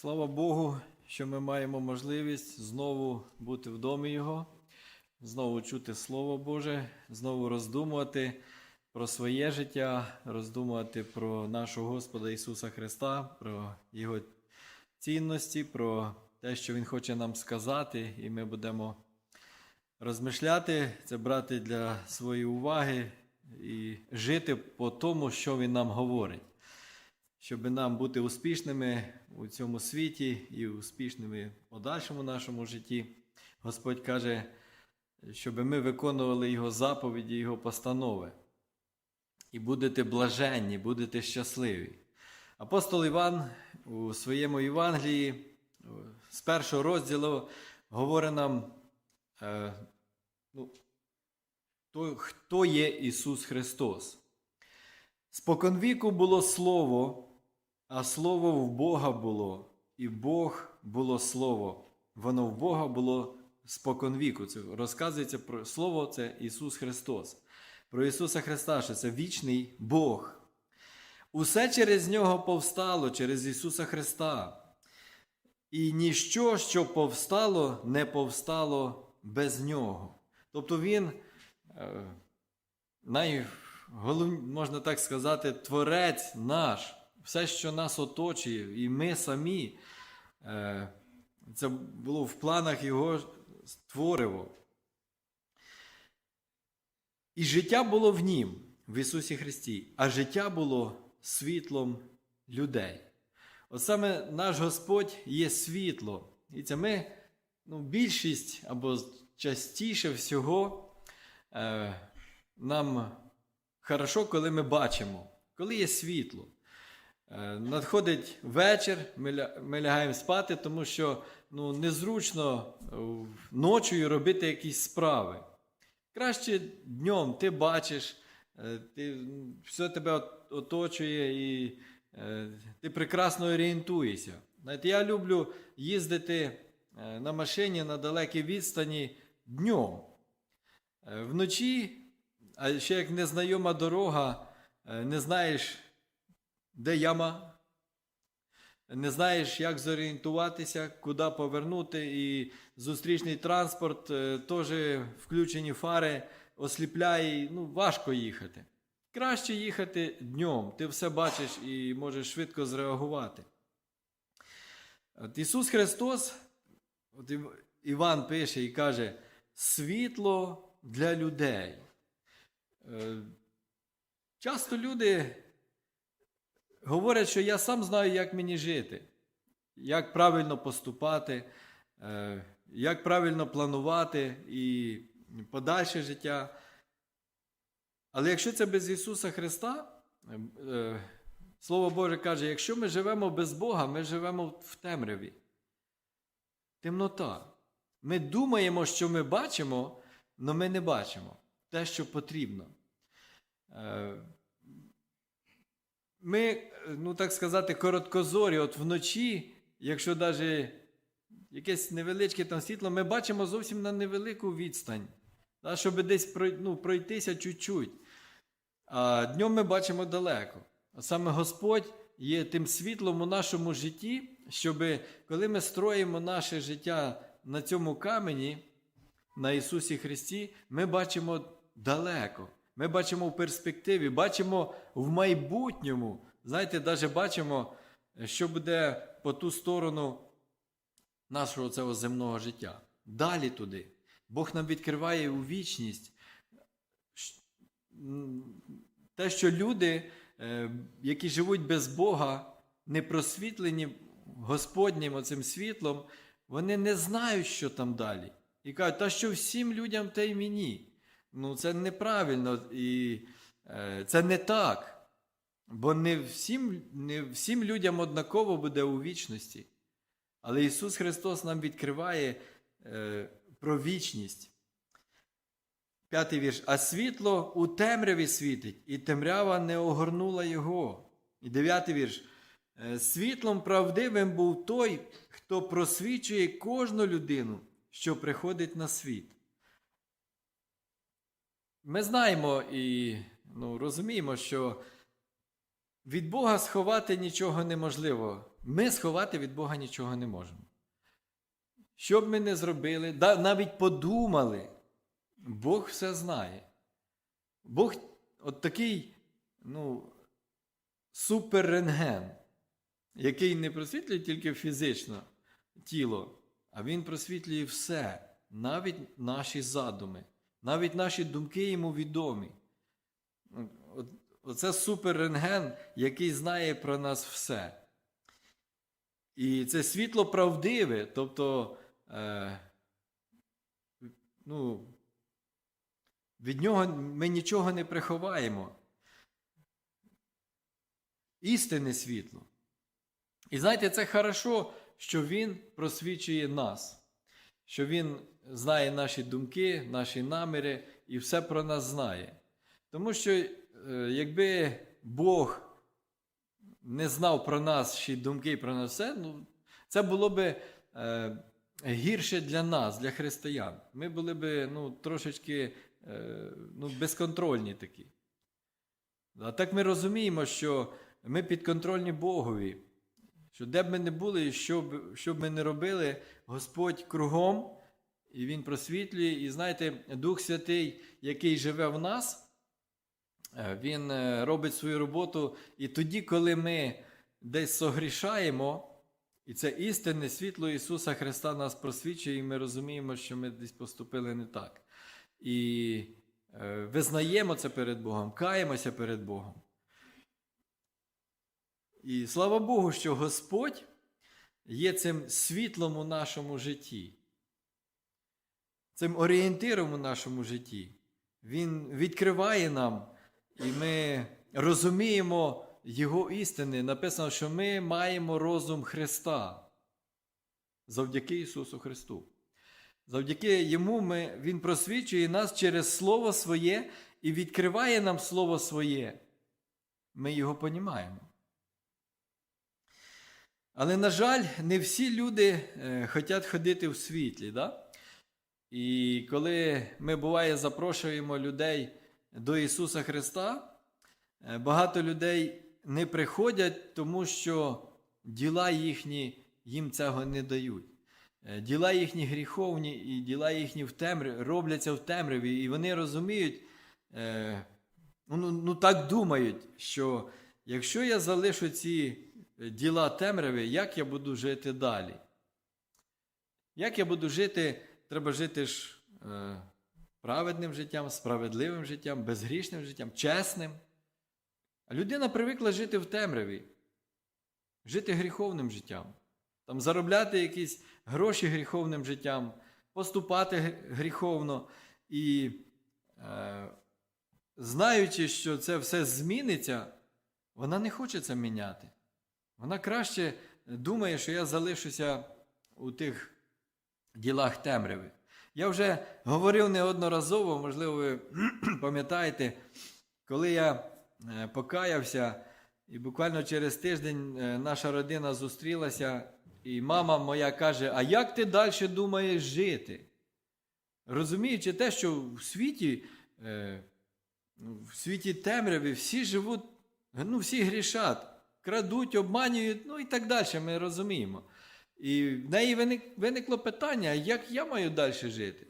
Слава Богу, що ми маємо можливість знову бути в домі Його, знову чути Слово Боже, знову роздумувати про своє життя, роздумувати про нашого Господа Ісуса Христа, про Його цінності, про те, що Він хоче нам сказати, і ми будемо розмишляти, це брати для своєї уваги і жити по тому, що Він нам говорить щоб нам бути успішними у цьому світі і успішними в подальшому нашому житті. Господь каже, щоб ми виконували Його заповіді, Його постанови. І будете блаженні, будете щасливі. Апостол Іван у своєму Євангелії з першого розділу говорить нам, е, ну, то, хто є Ісус Христос. Споконвіку було Слово, а Слово в Бога було, і Бог було Слово. Воно в Бога було споконвіку. Це розказується про Слово це Ісус Христос. Про Ісуса Христа, що це вічний Бог. Усе через Нього повстало, через Ісуса Христа. І ніщо, що повстало, не повстало без Нього. Тобто Він. Е, найголов... можна так сказати, творець наш, все, що нас оточує, і ми самі. Е, Це було в планах Його створиво. І життя було в Нім, в Ісусі Христі, а життя було світлом людей. От саме наш Господь є світло. І це ми, ну, більшість або частіше всього. Е, нам хорошо, коли ми бачимо, коли є світло. Е, Надходить вечір, ми, лягаємо спати, тому що ну, незручно е, ночою робити якісь справи. Краще днем ти бачиш, е, ти, все тебе оточує і ти прекрасно орієнтуєшся. Знаєте, я люблю їздити на машині на далекій відстані днем. Вночі, а ще як незнайома дорога, не знаєш, де яма, не знаєш, як зорієнтуватися, куди повернути, і зустрічний транспорт, е, теж включені фари, осліпляє, ну, важко їхати. Краще їхати днем, ти все бачиш і можеш швидко зреагувати. От Ісус Христос, от Іван пише і каже, світло для людей. Е, Часто люди говорять, що я сам знаю, як мені жити, як правильно поступати, е, як правильно планувати і подальше життя. Але якщо це без Ісуса Христа, е, е, Слово Боже каже, якщо ми живемо без Бога, ми живемо в темряві. Темнота. Ми думаємо, що ми бачимо, але ми не бачимо те, що потрібно. Е, Ми, ну так сказати, короткозорі, от вночі, якщо навіть якесь невеличке там світло, ми бачимо зовсім на невелику відстань, да, щоб десь ну, пройтися чуть-чуть. А днем ми бачимо далеко. А саме Господь є тим світлом у нашому житті, щоб коли ми строїмо наше життя на цьому камені, на Ісусі Христі, ми бачимо далеко. Ми бачимо в перспективі, бачимо в майбутньому. Знаєте, навіть бачимо, що буде по ту сторону нашого цього земного життя. Далі туди. Бог нам відкриває у вічність те, що люди, е, які живуть без Бога, не просвітлені Господнім оцим світлом, вони не знають, що там далі. І кажуть, та що всім людям, та й мені. Ну, це неправильно і е, це не так. Бо не всім, не всім людям однаково буде у вічності. Але Ісус Христос нам відкриває е, про вічність. П'ятий вірш. А світло у темряві світить, і темрява не огорнула його. І дев'ятий вірш. Е, Світлом правдивим був той, хто просвічує кожну людину, що приходить на світ. Ми знаємо і ну, розуміємо, що від Бога сховати нічого неможливо. ми сховати від Бога нічого не можемо. Що б ми не зробили, навіть подумали, Бог все знає. Бог от такий, ну, суперрентген, який не просвітлює тільки фізично тіло, а він просвітлює все, навіть наші задуми, навіть наші думки йому відомі. Оце суперрентген, який знає про нас все. І це світло правдиве, тобто, е, ну, від нього ми нічого не приховаємо. Істинне світло. І знаєте, це хорошо, що Він просвічує нас, що Він знає наші думки, наші наміри і все про нас знає. Тому що, е, якби Бог не знав про нас ще думки про нас все, ну, це було би е, гірше для нас, для християн. Ми були б ну, трошечки е, ну, безконтрольні такі. А так ми розуміємо, що ми підконтрольні Богові. Що де б ми не були, що б, що б ми не робили, Господь кругом, і Він просвітлює. І знаєте, Дух Святий, який живе в нас, е, він е, робить свою роботу. І тоді, коли ми десь согрішаємо, і це істинне світло Ісуса Христа нас просвічує, і ми розуміємо, що ми десь поступили не так. І е, визнаємо це перед Богом, каємося перед Богом. І слава Богу, що Господь є цим світлом у нашому житті, цим орієнтиром у нашому житті. Він відкриває нам, і ми розуміємо Його істини. Написано, що ми маємо розум Христа завдяки Ісусу Христу. Завдяки Йому ми, Він просвічує нас через Слово Своє і відкриває нам Слово Своє. Ми його понімаємо. Але, на жаль, не всі люди е, хочуть ходити в світлі. Да? І коли ми буває запрошуємо людей до Ісуса Христа, е, багато людей не приходять, тому що діла їхні їм цього не дають. Е, Діла їхні гріховні і діла їхні в темряві, робляться в темряві, і вони розуміють, е, ну, ну так думають, що якщо я залишу ці діла темряви, як я буду жити далі? Як я буду жити, треба жити ж е, праведним життям, справедливим життям, безгрішним життям, чесним. А людина привикла жити в темряві, жити гріховним життям, там, заробляти якісь гроші гріховним життям, поступати гріховно. І е, знаючи, що це все зміниться, вона не хоче це міняти. Вона краще думає, що я залишуся у тих ділах темряви. Я вже говорив неодноразово, можливо, ви пам'ятаєте, коли я е, покаявся, і буквально через тиждень е, наша родина зустрілася, і мама моя каже: А як ти далі думаєш жити? Розуміючи те, що в світі, е, в світі темряви всі живуть, ну, всі грішать, крадуть, обманюють, ну і так далі, ми розуміємо. І в неї виник, виникло питання, як я маю далі жити.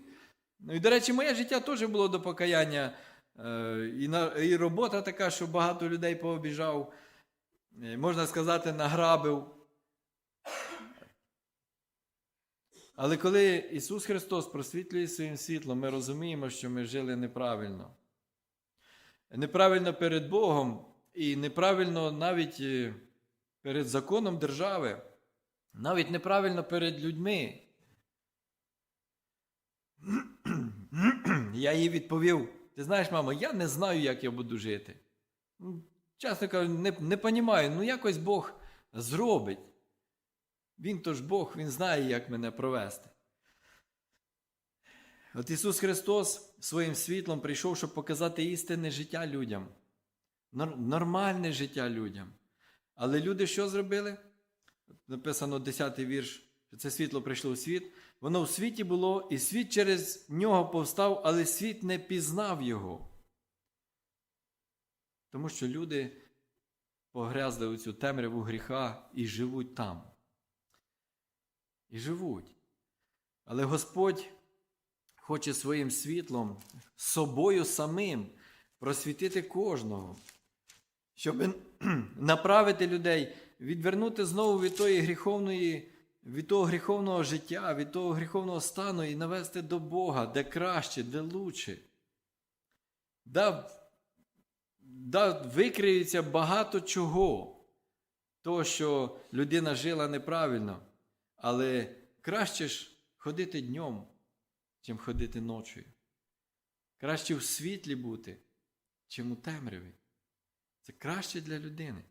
Ну і, до речі, моє життя теж було до покаяння. Е, і, на, і робота така, що багато людей пообіжав, е, можна сказати, награбив. Але коли Ісус Христос просвітлює своїм світлом, ми розуміємо, що ми жили неправильно. Неправильно перед Богом і неправильно навіть е, перед законом держави, навіть неправильно перед людьми. Я їй відповів: ти знаєш, мамо, я не знаю, як я буду жити. Ну, Чесно кажу, не, не понімаю, ну якось Бог зробить. Він то ж Бог, Він знає, як мене провести. От Ісус Христос своїм світлом прийшов, щоб показати істинне життя людям, нормальне життя людям. Але люди що зробили? Написано 10 вірш, що це світло прийшло у світ. Воно в світі було, і світ через нього повстав, але світ не пізнав його. Тому що люди погрязли у цю темряву гріха і живуть там. І живуть. Але Господь хоче своїм світлом, собою самим просвітити кожного, щоб направити людей, відвернути знову від тої гріховної, від того гріховного життя, від того гріховного стану і навести до Бога, де краще, де лучше. Да, да викриється багато чого, того, що людина жила неправильно, але краще ж ходити днем, чим ходити ночою. Краще в світлі бути, чим у темряві. Це краще для людини.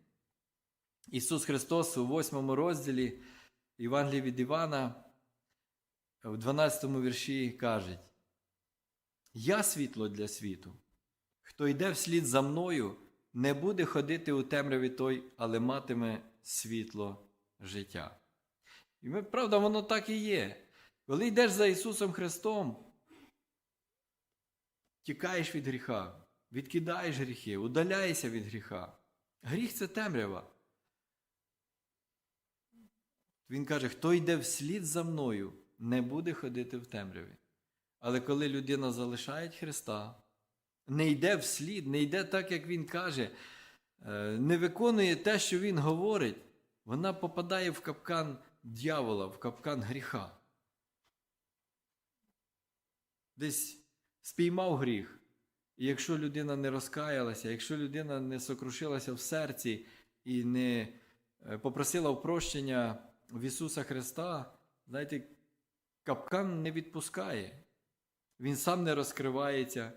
Ісус Христос у 8 розділі Євангелії від Івана в 12 вірші каже: Я світло для світу. Хто йде вслід за мною, не буде ходити у темряві той, але матиме світло життя. І ми, правда, воно так і є. Коли йдеш за Ісусом Христом, тікаєш від гріха, відкидаєш гріхи, удаляєшся від гріха. Гріх це темрява. Він каже, хто йде вслід за мною, не буде ходити в темряві. Але коли людина залишає Христа, не йде вслід, не йде так, як Він каже, е, не виконує те, що Він говорить, вона попадає в капкан дьявола, в капкан гріха. Десь спіймав гріх. І якщо людина не розкаялася, якщо людина не сокрушилася в серці і не е, попросила прощення в Ісуса Христа, знаєте, капкан не відпускає. Він сам не розкривається.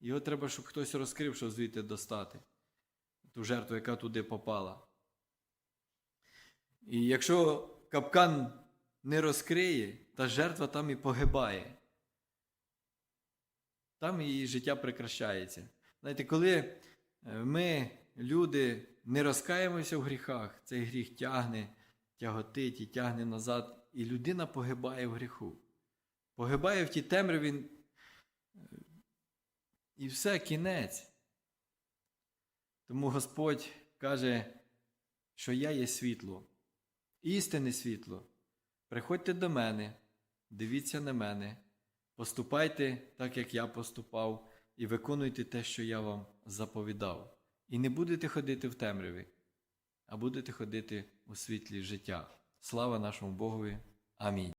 Його треба, щоб хтось розкрив, щоб звідти достати. Ту жертву, яка туди попала. І якщо капкан не розкриє, та жертва там і погибає. Там її життя прикращається. Знаєте, коли е, ми, люди, не розкаємося в гріхах, цей гріх тягне, тяготить і тягне назад, і людина погибає в гріху. Погибає в тій темряві, і все, кінець. Тому Господь каже, що я є світло, істинне світло. Приходьте до мене, дивіться на мене, поступайте так, як я поступав, і виконуйте те, що я вам заповідав. І не будете ходити в темряві, а будете ходити у світлі життя. Слава нашому Богові. Амінь.